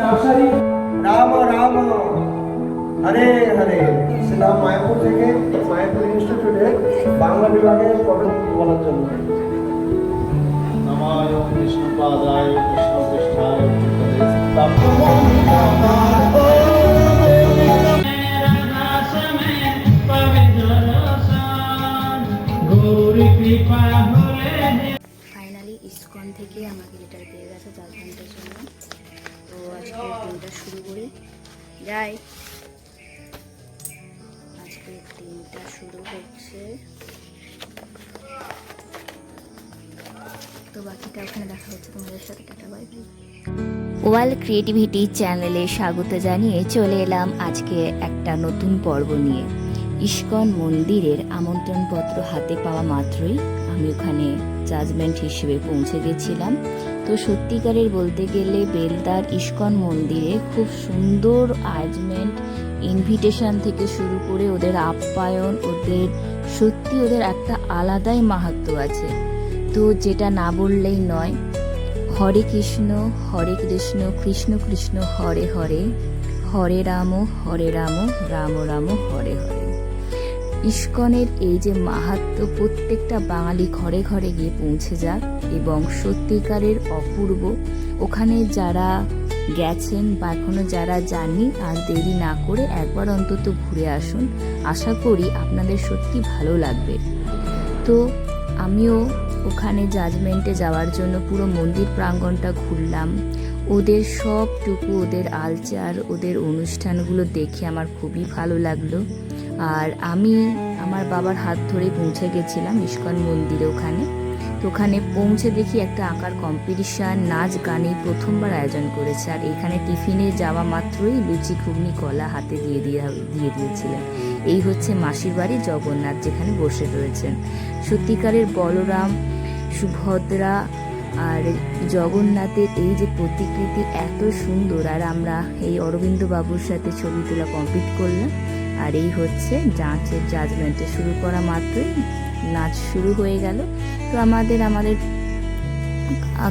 Nursery. Ram Ram. Hare Hare. ছিলাম মায়াপুর থেকে মায়াপুর ইনস্টিটিউটে বাংলা বিভাগে প্রবেশ বলার জন্য। নমায় ফাইনালি ইসকন থেকে আমাকে লেটার পেয়ে গেছে জাজমেন্টের জন্য তো আজকে দিনটা শুরু করি। যাই। আজকে দিনটা শুরু হচ্ছে। তো বাকিটা ওখানে দেখা হচ্ছে তোমাদের সাথে। Tata, bye bye. Wall creativity চ্যানেলে স্বাগত জানিয়ে চলে এলাম আজকে একটা নতুন পর্ব নিয়ে। ইস্কন মন্দিরের আমন্ত্রণপত্র হাতে পাওয়া মাত্রই আমি ওখানে জাজমেন্ট হিসেবে পৌঁছে গেছিলাম। তো সত্যিকারের বলতে গেলে বেলদার ইস্কন মন্দিরে খুব সুন্দর আরেঞ্জমেন্ট ইনভিটেশন থেকে শুরু করে ওদের আপ্যায়ন, ওদের সত্যি ওদের একটা আলাদাই মাহাত্ম আছে। তো যেটা না বললেই নয়, হরে কৃষ্ণ হরে কৃষ্ণ কৃষ্ণ কৃষ্ণ, হরে হরে হরে রাম হরে রাম রাম রাম, হরে হরে। ইস্কনের এই যে মাহাত্ম প্রত্যেকটা বাঙালি ঘরে ঘরে গিয়ে পৌঁছে যাক এবং সত্যিকারের অপূর্ব, ওখানে যারা গেছেন বা এখনও যারা যাননি, আর দেরি না করে একবার অন্তত ঘুরে আসুন। আশা করি আপনাদের সত্যি ভালো লাগবে। তো আমিও ওখানে জাজমেন্টে যাওয়ার জন্য পুরো মন্দির প্রাঙ্গণটা ঘুরলাম। ওদের সবটুকু, ওদের আলচার, ওদের অনুষ্ঠানগুলো দেখে আমার খুবই ভালো লাগল। আর আমি আমার বাবার হাত ধরে পৌঁছে গেছিলাম ইস্কন মন্দিরে ওখানে। তো ওখানে পৌঁছে দেখি একটা আঁকার কম্পিটিশান নাচ গানে প্রথমবার আয়োজন করেছে। আর এখানে টিফিনে যাওয়া মাত্রই লুচি, ঘুগনি, কলা হাতে দিয়ে দিয়ে দিয়ে দিয়েছিলেন। এই হচ্ছে মাসির বাড়ি জগন্নাথ, যেখানে বসে রয়েছেন। সত্যিকারের বলরাম, সুভদ্রা আর জগন্নাথের এই যে প্রতিকৃতি এত সুন্দর, আর আমরা এই অরবিন্দ বাবুর সাথে ছবি তোলা কমপ্লিট করলাম। আর এই হচ্ছে যাঁচের জাজমেন্টে শুরু করা মাত্রই। নাচ শুরু হয়ে গেল। তো আমাদের আমাদের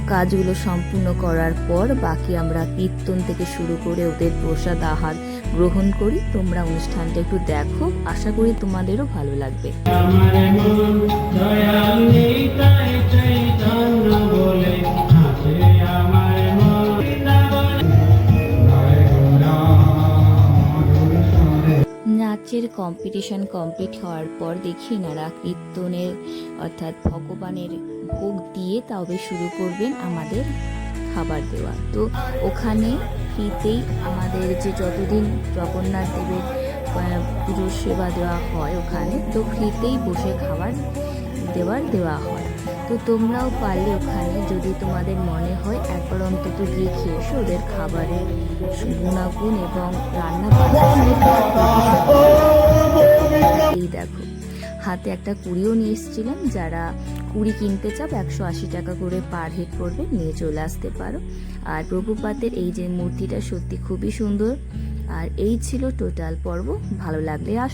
কাজগুলো সম্পূর্ণ করার পর বাকি আমরা কীর্তন থেকে শুরু করে ওদের প্রসাদ আহার গ্রহণ করি। তোমরা অনুষ্ঠানটা একটু দেখো। আশা করি তোমাদেরও ভালো লাগবে। নাচের কম্পিটিশন কমপ্লিট হওয়ার পর দেখি নারা কীর্তনের অর্থাৎ ভগবানের ভোগ দিয়ে তবে শুরু করবেন আমাদের খাবার দেওয়া। তো ওখানে ফ্রিতেই আমাদের যে যতদিন জগন্নাথ দেবের পুজোর সেবা দেওয়া হয় ওখানে, তো ফ্রিতেই বসে খাবার দেওয়ার দেওয়া হয়। তো তোমরাও পারলে ওখানে যদি তোমাদের মনে হয় একবার অন্তত গিয়ে খেয়ে এসো, ওদের খাবারের গুণাগুণ এবং রান্না এই দেখো, হাতে একটা কুড়িও নিয়ে এসেছিলাম যারা কুড়ি কিনতে চাও, একশো আশি টাকা করে পার হেড পড়বে, নিয়ে চলে আসতে পারো। আর প্রভুপাতের এই যে মূর্তিটা সত্যি খুবই সুন্দর। আর এই ছিল টোটাল পর্ব, ভালো লাগলে আস